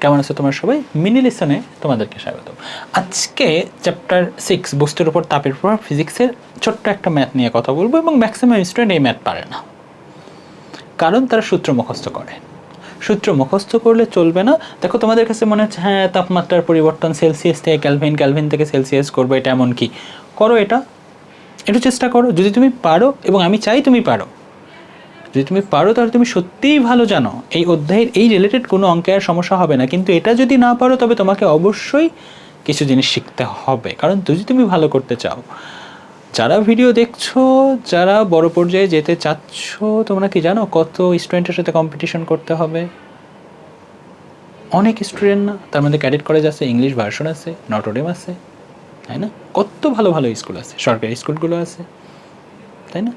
কেমন আছো তোমার সবাই? মিনি লিসনে তোমাদেরকে স্বাগত আজকে চ্যাপ্টার সিক্স বস্তুর উপর তাপের প্রভাব ফিজিক্সের ছোট্ট একটা ম্যাথ নিয়ে কথা বলব এবং ম্যাক্সিমাম স্টুডেন্ট এই ম্যাথ পারে না। কারণ তারা সূত্র মুখস্থ করে। সূত্র মুখস্থ করলে চলবে না। দেখো তোমাদের কাছে মনে হচ্ছে হ্যাঁ তাপমাত্রার পরিবর্তন সেলসিয়াস থেকে ক্যালভিন ক্যালভিন থেকে সেলসিয়াস করবে, এটা এমন কি? করো এটা। একটু চেষ্টা করো। যদি তুমি পারো, এবং আমি চাই তুমি পারো যদি তুমি পারো, তাহলে তুমি সত্যিই ভালো জানো। এই অধ্যায়ের এই রিলেটেড কোনো অঙ্কে আর সমস্যা হবে না। কিন্তু এটা যদি না পারো, তবে তোমাকে অবশ্যই কিছু জিনিস শিখতে হবে। কারণ যদি তুমি ভালো করতে চাও, যারা ভিডিও দেখছ, যারা বড় পর্যায়ে যেতে চাচ্ছ, তোমরা কি জানো কত স্টুডেন্টের সাথে কম্পিটিশন করতে হবে? অনেক স্টুডেন্ট না। তার মধ্যে ক্যাডেট কলেজ আছে ইংলিশ ভার্সন আছে নটরডেম আছে, তাই না? কত ভালো ভালো স্কুল আছে, সরকারি স্কুলগুলো আছে, তাই না?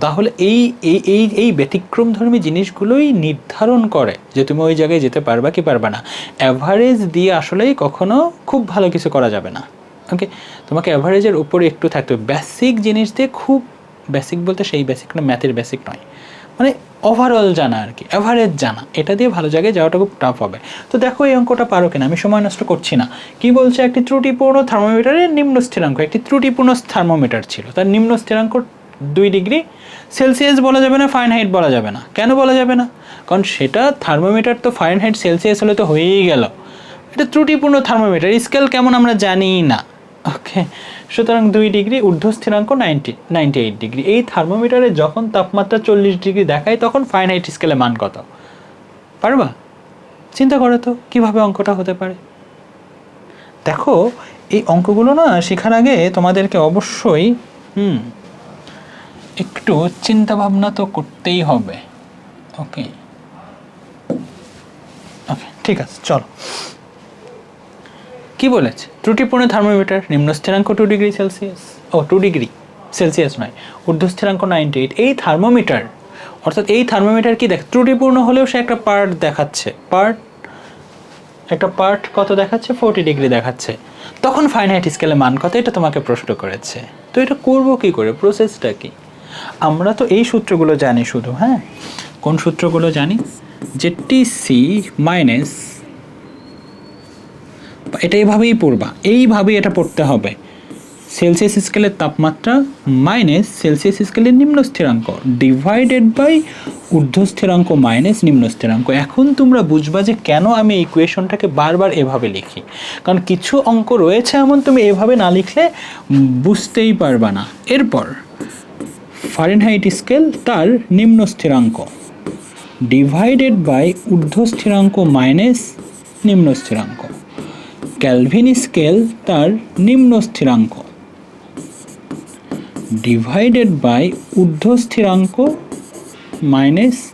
তাহলে এই এই এই ব্যতিক্রমধর্মী জিনিসগুলোই নির্ধারণ করে যে তুমি ওই জায়গায় যেতে পারবা কি পারবা না। অ্যাভারেজ দিয়ে আসলেই কখনো খুব ভালো কিছু করা যাবে না। ওকে তোমাকে অ্যাভারেজের উপরে একটু থাকতে বেসিক জিনিস দিয়ে খুব বেসিক বলতে সেই বেসিক না ম্যাথের বেসিক নয়। মানে ওভারঅল জানা আর কি। অ্যাভারেজ জানা। এটা দিয়ে ভালো জায়গায় যাওয়াটা খুব টাফ হবে। তো দেখো এই অঙ্কটা পারো কিনা। আমি সময় নষ্ট করছি না। কি বলছে? একটি ত্রুটিপূর্ণ থার্মোমিটারের নিম্ন স্থিরাঙ্ক একটি ত্রুটিপূর্ণ থার্মোমিটার ছিল। তার নিম্ন স্থিরাঙ্ক দুই ডিগ্রি সেলসিয়াস বলা যাবে না, ফারেনহাইট বলা যাবে না। কেন বলা যাবে না? কারণ সেটা থার্মোমিটার তো ফারেনহাইট সেলসিয়াস হলে তো হয়েই গেল। এটা ত্রুটিপূর্ণ থার্মোমিটার স্কেল কেমন আমরা জানি না। ওকে, সুতরাং দুই ডিগ্রি ঊর্ধ্ব স্থিরাঙ্ক নাইনটি নাইনটি এইট ডিগ্রি। এই থার্মোমিটারে যখন তাপমাত্রা চল্লিশ ডিগ্রি দেখায়, তখন ফাইনহাইট স্কেলে মান কত? পারবা? চিন্তা করো তো, কীভাবে অঙ্কটা হতে পারে? দেখো, এই অঙ্কগুলো না শেখার আগে তোমাদেরকে অবশ্যই, হুম একটু চিন্তা ভাবনা তো করতেই হবে। ওকে। ওকে, ঠিক আছে, চলো। কি বলেছে? ত্রুটিপূর্ণ থার্মোমিটার, নিম্ন স্থিরাঙ্ক টু ডিগ্রি সেলসিয়াস ও টু ডিগ্রি সেলসিয়াস নয় ঊর্ধ্ব স্থিরাঙ্ক নাইনটি এইট এই থার্মোমিটার, অর্থাৎ এই থার্মোমিটার কি দেখ, ত্রুটিপূর্ণ হলেও সে একটা পার্ট দেখাচ্ছে। পার্ট, একটা পার্ট কত দেখাচ্ছে? ফোরটি ডিগ্রি দেখাচ্ছে। তখন ফাইনহাইট স্কেলে মান কত? এটা তোমাকে প্রশ্ন করেছে। তো এটা করব কি করে? প্রসেসটা কি? আমরা তো এই সূত্রগুলো জানি শুধু হ্যাঁ? কোন সূত্রগুলো জানি? যে টিসি মাইনাস এটা এইভাবেই পড়বা, এইভাবেই এটা পড়তে হবে। সেলসিয়াস স্কেলের তাপমাত্রা মাইনাস সেলসিয়াস স্কেলের নিম্ন স্থিরাঙ্ক ডিভাইডেড বাই ঊর্ধ্ব স্থিরাঙ্ক মাইনাস নিম্ন স্থিরাঙ্ক। এখন তোমরা বুঝবা যে কেন আমি এই ইকুয়েশনটাকে বারবার এভাবে লিখি। কারণ কিছু অঙ্ক রয়েছে এমন, তুমি এভাবে না লিখলে বুঝতেই পারবা না। এরপর ফারেনহাইট স্কেল তার নিম্ন স্থিরাঙ্ক। ডিভাইডেড বাই ঊর্ধ্ব স্থিরাঙ্ক মাইনাস নিম্ন স্থিরাঙ্ক। ক্যালভিন স্কেল তার নিম্ন স্থিরাঙ্ক। ডিভাইডেড বাই ঊর্ধ্ব স্থিরাঙ্ক মাইনাস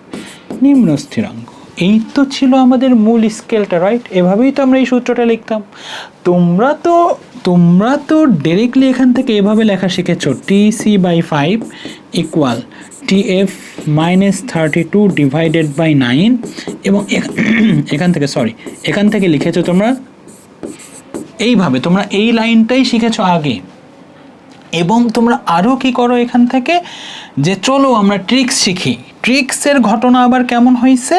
নিম্ন স্থিরাঙ্ক। এই তো ছিল আমাদের মূল স্কেলটা রাইট এভাবেই তো আমরা এই সূত্রটা লিখতাম। তোমরা তো তোমরা তো ডিরেক্টলি এখান থেকে এভাবে লেখা শিখেছো T C by five equal T F minus thirty two divided by nine এবং এখান থেকে সরি এখান থেকে লিখেছো তোমরা, এইভাবে তোমরা এই লাইনটাই শিখেছো আগে। এবং তোমরা আরও কি করো এখান থেকে? যে চলো আমরা ট্রিক্স শিখি। ট্রিক্সের ঘটনা আবার কেমন হয়েছে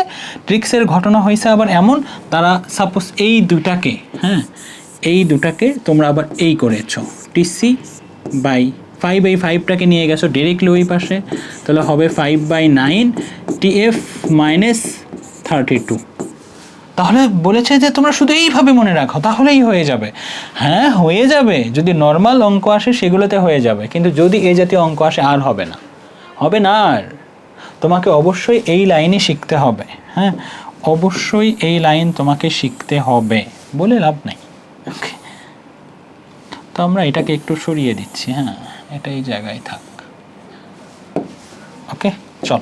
ট্রিক্সের ঘটনা হয়েছে আবার এমন, তারা সাপোজ এই দুটাকে হ্যাঁ এই দুটাকে তোমরা আবার এই করেছ। টিসি বাই ফাইভ এই ফাইভটাকে নিয়ে গেছো ডিরেক্টলি ওই পাশে, তাহলে হবে five by nine T F minus thirty two তাহলে বলেছে যে তোমরা শুধু এইভাবে মনে রাখো, তাহলেই হয়ে যাবে। হ্যাঁ হয়ে যাবে, যদি নর্মাল অঙ্ক আসে সেগুলোতে হয়ে যাবে, কিন্তু যদি এই জাতীয় অঙ্ক আসে আর হবে না। হবে না আর। তোমাকে অবশ্যই এই লাইনে শিখতে হবে হ্যাঁ? অবশ্যই এই লাইন তোমাকে শিখতে হবে, বলে লাভ নেই। ওকে তো আমরা এটাকে একটু সরিয়ে দিচ্ছি হ্যাঁ? এটা এই জায়গায় থাক। ওকে চল।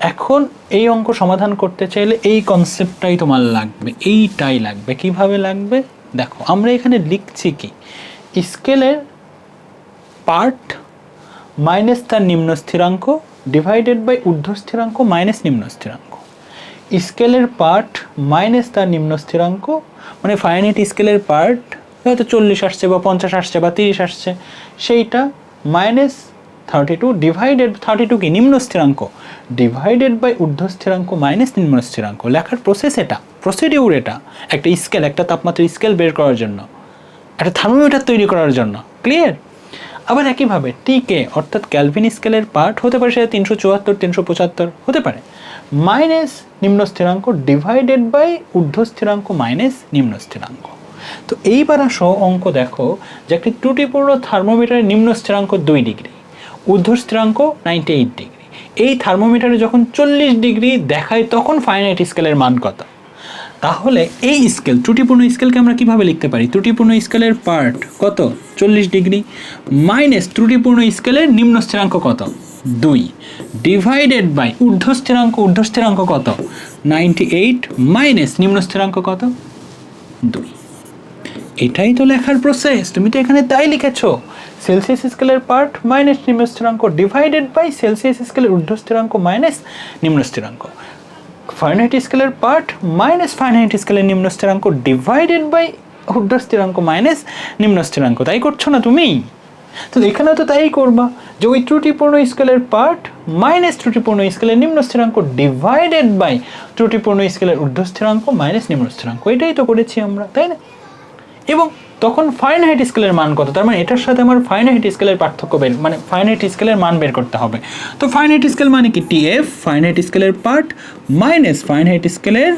এখন এই অঙ্ক সমাধান করতে চাইলে এই কনসেপ্টটাই তোমার লাগবে, এইটাই লাগবে। কীভাবে লাগবে? দেখো, আমরা এখানে লিখছি কি? স্কেলের পার্ট মাইনাস তার নিম্ন স্থিরাঙ্ক ডিভাইডেড বাই ঊর্ধ্ব স্থিরাঙ্ক মাইনাস নিম্ন স্থিরাঙ্ক। স্কেলের পার্ট মাইনাস তার নিম্ন স্থিরাঙ্ক মানে ফাইনাইট স্কেলের পার্ট হয়তো চল্লিশ আসছে বা পঞ্চাশ আসছে বা তিরিশ আসছে, সেইটা minus thirty two divided thirty two কি? নিম্ন স্থিরাঙ্ক। ডিভাইডেড বাই ঊর্ধ্ব স্থিরাঙ্ক মাইনাস নিম্ন স্থিরাঙ্ক। লেখার প্রসেস এটা প্রসিডিউর এটা, একটা স্কেল একটা তাপমাত্রা স্কেল বের করার জন্য, একটা থার্মোমিটার তৈরি করার জন্য। ক্লিয়ার আবার একইভাবে টিকে অর্থাৎ ক্যালভিন স্কেলের পার্ট হতে পারে সেটা তিনশো চুয়াত্তর, তিনশো পঁচাত্তর, হতে পারে। মাইনাস নিম্ন স্থিরাঙ্ক ডিভাইডেড বাই ঊর্ধ্ব স্থিরাঙ্ক মাইনাস নিম্ন স্থিরাঙ্ক। তো এইবার আসো অঙ্ক দেখো, যে একটি ত্রুটিপূর্ণ থার্মোমিটারের নিম্ন স্থিরাঙ্ক দুই ডিগ্রি, ঊর্ধ্ব স্থিরাঙ্ক নাইনটি এইট ডিগ্রি। এই থার্মোমিটারে যখন চল্লিশ ডিগ্রি দেখায়, তখন ফাইনাইট স্কেলের মান কত? তাহলে এই স্কেল ত্রুটিপূর্ণ স্কেলকে আমরা কীভাবে লিখতে পারি? ত্রুটিপূর্ণ স্কেলের পার্ট কত? চল্লিশ ডিগ্রি। মাইনাস ত্রুটিপূর্ণ স্কেলের নিম্ন স্থিরাঙ্ক কত? দুই। ডিভাইডেড বাই ঊর্ধ্ব স্থিরাঙ্ক ঊর্ধ্ব স্থিরাঙ্ক কত? নাইনটি এইট মাইনাস নিম্ন স্থিরাঙ্ক কত? দুই। এটাই তো লেখার প্রসেস তুমি তো এখানে তাই লিখেছ। সেলসিয়াস স্কেলের পার্ট মাইনাস নিম্ন স্থিরাঙ্ক ডিভাইডেড বাই সেলসিয়াস স্কেলের ঊর্ধ্ব স্থিরাঙ্ক মাইনাস নিম্ন স্থিরাঙ্ক। ফারেনহাইট স্কেলের পার্ট মাইনাস ফারেনহাইট স্কেলের নিম্ন স্থিরাঙ্ক ডিভাইডেড বাই ঊর্ধ্ব স্থিরাঙ্ক মাইনাস নিম্ন স্থিরাঙ্ক। তাই করছ না তুমি? তো এখানেও তো তাই করবা যে ওই ত্রুটিপূর্ণ স্কেলের পার্ট মাইনাস ত্রুটিপূর্ণ স্কেলের নিম্ন স্থিরাঙ্ক ডিভাইডেড বাই ত্রুটিপূর্ণ স্কেলের ঊর্ধ্ব স্থিরাঙ্ক মাইনাস নিম্ন স্থিরাঙ্ক। এটাই তো করেছি আমরা, তাই না? এবং তখন ফাইনহাইট স্কেলের মান কত? তার মানে এটার সাথে আমার ফাইনহাইট স্কেলের পার্থক্য বের মানে ফাইনহাইট স্কেলের মান বের করতে হবে। তো ফাইনহাইট স্কেল মানে কি? টি টিএফ ফাইনহাইট স্কেলের পার্ট মাইনাস ফাইনহাইট স্কেলের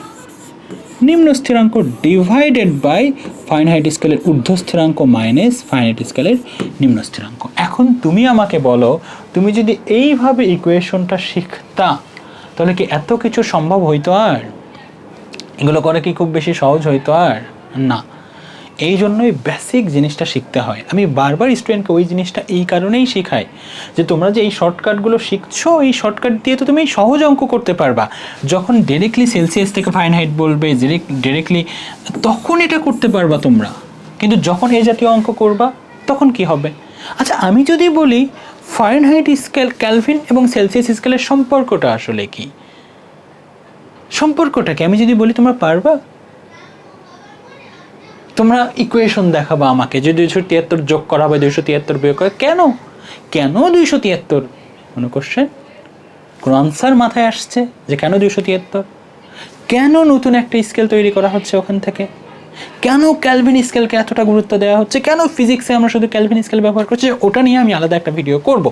নিম্ন স্থিরাঙ্ক ডিভাইডেড বাই ফাইনহাইট স্কেলের ঊর্ধ্ব স্থিরাঙ্ক মাইনাস ফাইনহাইট স্কেলের নিম্ন স্থিরাঙ্ক। এখন তুমি আমাকে বলো, তুমি যদি এইভাবে ইকুয়েশনটা শিখতা, তাহলে কি এত কিছু সম্ভব হইতো আর? এগুলো করে কি খুব বেশি সহজ হইতো আর? না। এই জন্যই বেসিক জিনিসটা শিখতে হয়। আমি বারবার স্টুডেন্টকে ওই জিনিসটা এই কারণেই শেখাই যে, তোমরা যে এই শর্টকাটগুলো শিখছো, এই শর্টকাট দিয়ে তো তুমি সহজ অঙ্ক করতে পারবা। যখন ডিরেক্টলি সেলসিয়াস থেকে ফাইনহাইট বলবে ডিরেক্টলি তখন এটা করতে পারবা তোমরা। কিন্তু যখন এই জাতীয় অঙ্ক করবা, তখন কি হবে? আচ্ছা আমি যদি বলি ফারেনহাইট স্কেল ক্যালভিন এবং সেলসিয়াস স্কেলের সম্পর্কটা আসলে কি? সম্পর্কটা কি? আমি যদি বলি, তোমরা পারবা? তোমরা ইকুয়েশন দেখাবা আমাকে, যে দুইশো তিয়াত্তর যোগ করা হবে, দুইশো তিয়াত্তর বিয়োগ করা। কেন? কেন দুইশো তিয়াত্তর? মনে কোশ্চেন কোনো আনসার মাথায় আসছে যে কেন দুইশো তিয়াত্তর? কেন নতুন একটা স্কেল তৈরি করা হচ্ছে ওখান থেকে? কেন ক্যালভিন স্কেলকে এতটা গুরুত্ব দেওয়া হচ্ছে? কেন ফিজিক্সে আমরা শুধু ক্যালভিন স্কেল ব্যবহার করছি? ওটা নিয়ে আমি আলাদা একটা ভিডিও করব।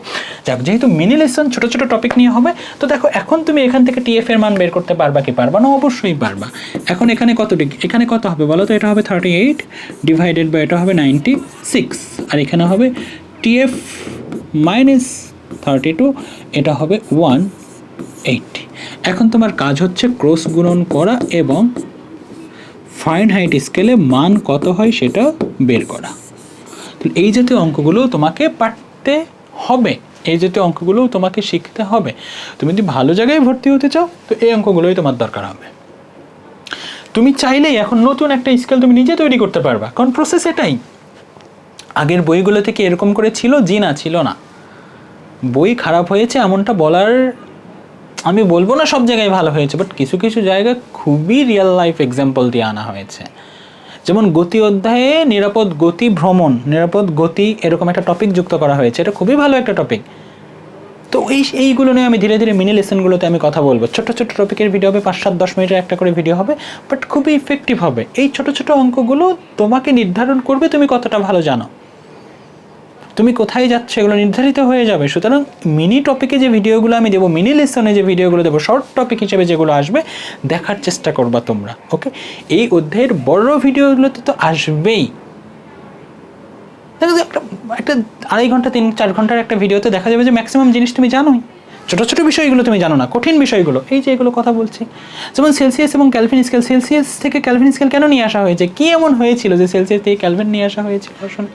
যাক, যেহেতু মিনি লেসন ছোটো ছোটো টপিক নিয়ে হবে, তো দেখো, এখন তুমি এখান থেকে টিএফ এর মান বের করতে পারবা কি পারবা না? অবশ্যই পারবা। এখন এখানে কত ডিগ্রি এখানে কত হবে বলো তো? এটা হবে থার্টি এইট ডিভাইডেড বাই এটা হবে নাইনটি সিক্স আর এখানে হবে টিএফ মাইনাস থার্টি টু এটা হবে ওয়ান এইটটি এখন তোমার কাজ হচ্ছে ক্রস গুণন করা এবং ফাইন হাইট স্কেলে মান কত হয় সেটা বের করা। তো এই জাতীয় অঙ্কগুলো তোমাকে পারতে হবে। এই জাতীয় অঙ্কগুলো তোমাকে শিখতে হবে। তুমি যদি ভালো জায়গায় ভর্তি হতে চাও, তো এই অঙ্কগুলোই তোমার দরকার হবে। তুমি চাইলেই এখন নতুন একটা স্কেল তুমি নিজে তৈরি করতে পারবা, কারণ প্রসেস এটাই। আগের বইগুলো থেকে এরকম করে ছিল জি না ছিল না। বই খারাপ হয়েছে, এমনটা বলার আমি বলব না সব জায়গায় ভালো হয়েছে বাট কিছু কিছু জায়গায় খুবই রিয়েল লাইফ এক্সাম্পল দিয়ে আনা হয়েছে। যেমন গতি অধ্যায়ে নিরাপদ গতি ভ্রমণ, নিরাপদ গতি এরকম একটা টপিক যুক্ত করা হয়েছে, এটা খুবই ভালো একটা টপিক তো এই, এইগুলো নিয়ে আমি ধীরে ধীরে মিনি লেসনগুলোতে আমি কথা বলব। ছোটো ছোটো টপিকের ভিডিও হবে, পাঁচ সাত দশ মিনিটের একটা করে ভিডিও হবে বাট খুবই ইফেক্টিভ হবে। এই ছোট ছোট অঙ্কগুলো তোমাকে নির্ধারণ করবে তুমি কতটা ভালো জানো। তুমি কোথায় যাচ্ছ এগুলো নির্ধারিত হয়ে যাবে। সুতরাং মিনি টপিকে যে ভিডিওগুলো আমি দেবো মিনি লেসনে যে ভিডিওগুলো দেবো শর্ট টপিক হিসেবে যেগুলো আসবে, দেখার চেষ্টা করবা তোমরা ওকে এই অধ্যায়ের বড় ভিডিওগুলোতে তো আসবেই। দেখো একটা একটা আড়াই ঘণ্টা, তিন, চার ঘণ্টার একটা ভিডিওতে দেখা যাবে যে ম্যাক্সিমাম জিনিস তুমি জানোই। ছোটো ছোটো বিষয়গুলো তুমি জানো না, কঠিন বিষয়গুলো, এই যে এগুলো কথা বলছি। যেমন সেলসিয়াস এবং ক্যালভিন স্কেল সেলসিয়াস থেকে ক্যালভিন স্কেল কেন নিয়ে আসা হয়েছে? কী এমন হয়েছিল যে সেলসিয়াস থেকে ক্যালভিন নিয়ে আসা হয়েছিল? আসলে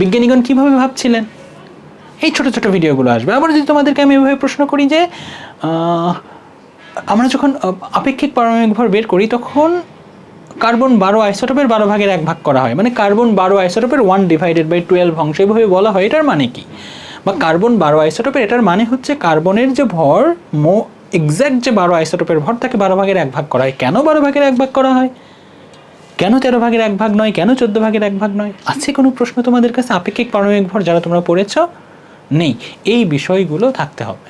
বিজ্ঞানীগণ কীভাবে ভাবছিলেন? এই ছোটো ছোটো ভিডিওগুলো আসবে। আবার যদি তোমাদেরকে আমি এভাবে প্রশ্ন করি যে আমরা যখন আপেক্ষিক পারমাণবিক ভর বের করি, তখন কার্বন বারো আইসোটোপের বারো ভাগের এক ভাগ করা হয়। মানে কার্বন বারো আইসোটোপের ওয়ান ডিভাইডেড বাই টুয়েলভ অংশ। এইভাবে বলা হয়। এটার মানে কি? বা কার্বন বারো আইসোটোপের, এটার মানে হচ্ছে কার্বনের যে ভর মো এক্স্যাক্ট যে বারো আইসোটোপের ভর, তাকে বারো ভাগের এক ভাগ করা হয়। কেন বারো ভাগের এক ভাগ করা হয়? কেন তেরো ভাগের এক ভাগ নয়? কেন চোদ্দ ভাগের এক ভাগ নয়? আছে কোনো প্রশ্ন তোমাদের কাছে? আপেক্ষিক পারমাণবিক ভর যারা তোমরা পড়েছ? নেই। এই বিষয়গুলো থাকতে হবে।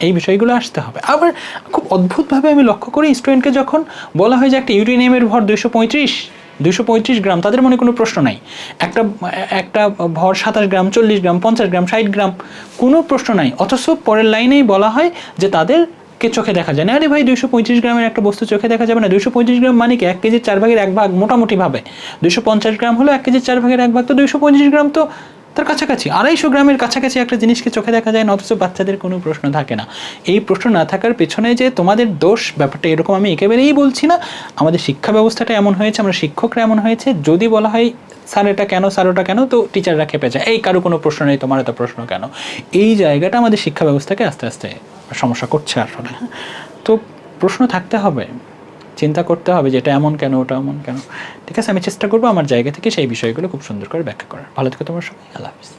এই বিষয়গুলো আসতে হবে। আবার খুব অদ্ভুতভাবে আমি লক্ষ্য করি স্টুডেন্টকে যখন বলা হয় যে একটা ইউরেনিয়ামের ভর দুইশো পঁয়ত্রিশ দুইশো পঁয়ত্রিশ গ্রাম, তাদের মনে কোনো প্রশ্ন নাই। একটা একটা ভর সাতাশ গ্রাম, চল্লিশ গ্রাম, পঞ্চাশ গ্রাম, ষাট গ্রাম, কোনো প্রশ্ন নাই। অথচ পরের লাইনেই বলা হয় যে তাদের কে চোখে দেখা যায় না। আরে ভাই, দুইশো পঁয়ত্রিশ গ্রামের একটা বস্তু চোখে দেখা যাবে না। দুইশো পঁয়ত্রিশ গ্রাম মানে কি? এক কেজির চার ভাগের এক ভাগ মোটামুটি ভাবে দুইশো পঞ্চাশ গ্রাম হলো এক কেজির চার ভাগের এক ভাগ। তো দুইশো পঁয়ত্রিশ গ্রাম তো তার কাছাকাছি। আড়াইশো গ্রামের কাছাকাছি একটা জিনিসকে চোখে দেখা যায় না, অথচ বাচ্চাদের কোনো প্রশ্ন থাকে না। এই প্রশ্ন না থাকার পেছনে যে তোমাদের দোষ, ব্যাপারটা এরকম আমি একেবারেই বলছি না। আমাদের শিক্ষা ব্যবস্থাটা এমন হয়েছে, আমরা শিক্ষকরা এমন হয়েছে। যদি বলা হয় স্যার, এটা কেন? স্যার, ওটা কেন? তো টিচাররা খেপে যায়। এই কারও কোনো প্রশ্ন নেই, তোমার এত প্রশ্ন কেন? এই জায়গাটা আমাদের শিক্ষা ব্যবস্থাকে আস্তে আস্তে সমস্যা করছে আসলে তো প্রশ্ন থাকতে হবে, চিন্তা করতে হবে যে এটা এমন কেন, ওটা এমন কেন? ঠিক আছে, আমি চেষ্টা করব আমার জায়গা থেকে সেই বিষয়গুলো খুব সুন্দর করে ব্যাখ্যা করার। ভালো থেকে তোমার সবাই, আল্লাহ হাফিজ।